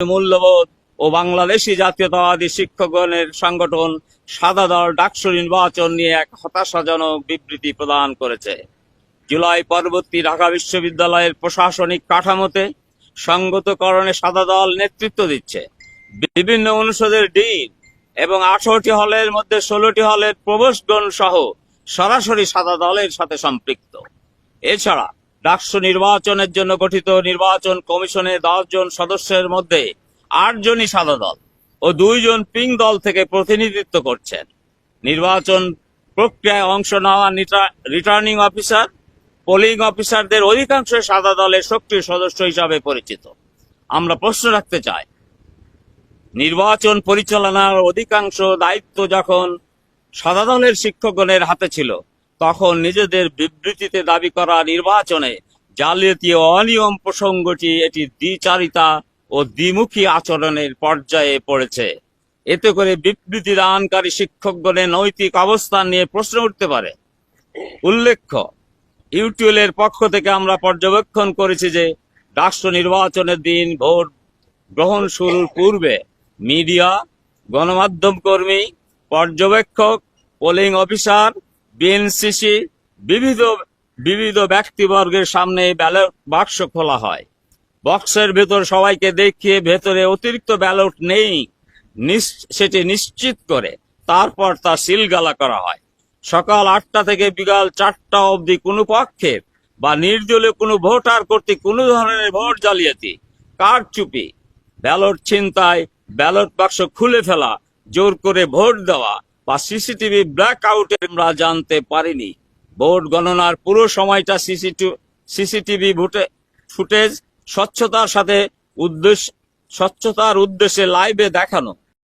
মূল্যবোধ ও বাংলাদেশি জাতীয়তাবাদী শিক্ষকগণের সংগঠন সাদা দল ডাকসু নির্বাচন নিয়ে এক হতাশাজনক বিবৃতি প্রদান করেছে। জুলাই পরবর্তী ঢাকা বিশ্ববিদ্যালয়ের প্রশাসনিক কাঠামোতে সংগতকরণে সাদা দল নেতৃত্ব দিচ্ছে। বিভিন্ন অনুষদের ডিন এবং আঠারোটি হলের মধ্যে ষোলোটি হলের প্রবেশগণ সহ সরাসরি সাদা দলের সাথে সম্পৃক্ত। এছাড়া ডাকসু নির্বাচনের জন্য গঠিত নির্বাচন কমিশনের দশ জন সদস্যের মধ্যে আটজনই সাদা দল ও দুইজন পিং দল থেকে প্রতিনিধিত্ব করছেন। নির্বাচন প্রক্রিয়ায় অংশ নেওয়া রিটার্নিং অফিসার পোলিং অফিসারদের অধিকাংশ সাদা দলের সক্রিয় সদস্য হিসাবে পরিচিত। আমরা প্রশ্ন রাখতে চাই, নির্বাচন পরিচালনার অধিকাংশ দায়িত্ব যখন সাদা দলের শিক্ষকগণের হাতে ছিল তখন নিজেদের বিবৃতিতে দাবি করা নির্বাচনে জালিয়াতি ও অনিয়ম প্রসঙ্গটি এটি দ্বিচারিতা ও দ্বিমুখী আচরণের পর্যায়ে পড়েছে। এতে করে বিবৃতি দানকারী শিক্ষকগণের নৈতিক অবস্থান নিয়ে প্রশ্ন উঠতে পারে। উল্লেখ্য ইউটিউলের পক্ষ থেকে আমরা পর্যবেক্ষণ করেছি যে রাষ্ট্র নির্বাচনের দিন ভোট গ্রহণ শুরুর পূর্বে মিডিয়া, গণমাধ্যম কর্মী, পর্যবেক্ষক, পোলিং অফিসার বিএনসিসি বিবিধ বিবিধ ব্যক্তিবর্গের সামনে ব্যালট বাক্স খোলা হয়। বক্সের ভেতর সবাইকে দেখিয়ে ভেতরে অতিরিক্ত ব্যালট নেই সেটি নিশ্চিত করে তারপর তা সিলগালা করা হয়। সকাল আটটা থেকে বিকাল চারটা অবধি কোনো পক্ষের বা নির্দলীয় কোনো ভোটার কর্তৃক কোনো ধরনের ভোট জালিয়াতি, কারচুপি, ব্যালট ছিনতাই, ব্যালট বাক্স খুলে ফেলা, জোর করে ভোট দেওয়া বা সিসিটিভি ব্ল্যাক আউটে আমরা জানতে পারিনি। ভোট গণনার পুরো সময়টা সিসিটিভি ভোটে, ফুটেজ, স্বচ্ছতার সাথে উদ্দেশ্য, স্বচ্ছতার উদ্দেশ্যে লাইভে দেখানো।